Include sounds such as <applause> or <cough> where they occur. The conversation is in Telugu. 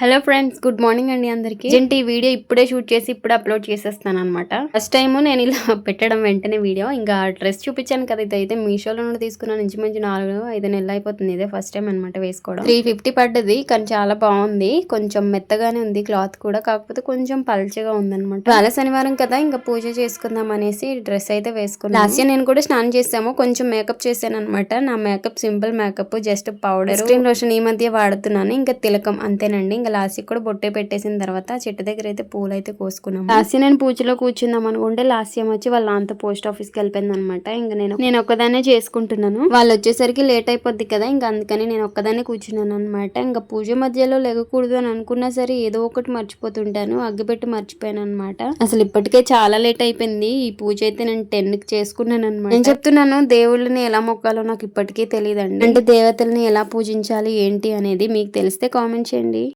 హలో ఫ్రెండ్స్ గుడ్ మార్నింగ్ అండి అందరికి. ఏంటి ఈ వీడియో ఇప్పుడే షూట్ చేసి ఇప్పుడు అప్లోడ్ చేసేస్తాను అనమాట ఫస్ట్ టైం నేను ఇలా <laughs> పెట్టడం వెంటనే వీడియో. ఇంకా డ్రెస్ చూపించాను కదా ఇది అయితే మీషోలో నుండి తీసుకున్నాను ఇంచుమించు నాలుగు ఐదు నెలలు అయిపోతుంది. ఇదే ఫస్ట్ టైం అనమాట వేసుకోవడం. త్రీ ఫిఫ్టీ పడ్డది కానీ చాలా బాగుంది. కొంచెం మెత్తగానే ఉంది క్లాత్ కూడా. కాకపోతే కొంచెం పల్చగా ఉందన్నమాట. చాలా శనివారం కదా ఇంకా పూజ చేసుకుందాం అనేసి డ్రెస్ అయితే వేసుకున్నాను. లాస్ట్ ఇయర్ నేను కూడా స్నానం చేసాము కొంచెం మేకప్ చేశాను అనమాట నా makeup simple makeup just powder screen ఈ మధ్య వాడుతున్నాను. ఇంకా తిలకం అంతేనండి. ఇంకా లాస్ట్ కూడా బొట్టే పెట్టేసిన తర్వాత చెట్టు దగ్గర అయితే పూలు అయితే కోసుకున్నాం లాస్ట్ నేను పూజలో కూర్చుందాం అనుకుంటే లాస్ట్ వచ్చి వాళ్ళ అంత పోస్ట్ ఆఫీస్కి వెళ్ళిపోయింది అనమాట ఇంకా నేను నేను ఒక్కదాన్నే చేసుకుంటున్నాను. వాళ్ళు వచ్చేసరికి లేట్ అయిపోద్ది కదా ఇంకా అందుకని నేను ఒక్కదాన్నే కూర్చున్నాను అనమాట ఇంకా పూజ మధ్యలో లేగకూడదు అని అనుకున్నా సరే ఏదో ఒకటి మర్చిపోతుంటాను అగ్గిపెట్టి మర్చిపోయాను అనమాట అసలు ఇప్పటికే చాలా లేట్ అయిపోయింది. ఈ పూజ అయితే నేను టెన్కి చేసుకున్నాను అనమాట నేను చెప్తున్నాను దేవుళ్ళని ఎలా మొక్కాలో నాకు ఇప్పటికీ తెలియదండి. అంటే దేవతల్ని ఎలా పూజించాలి ఏంటి అనేది మీకు తెలిస్తే కామెంట్ చేయండి.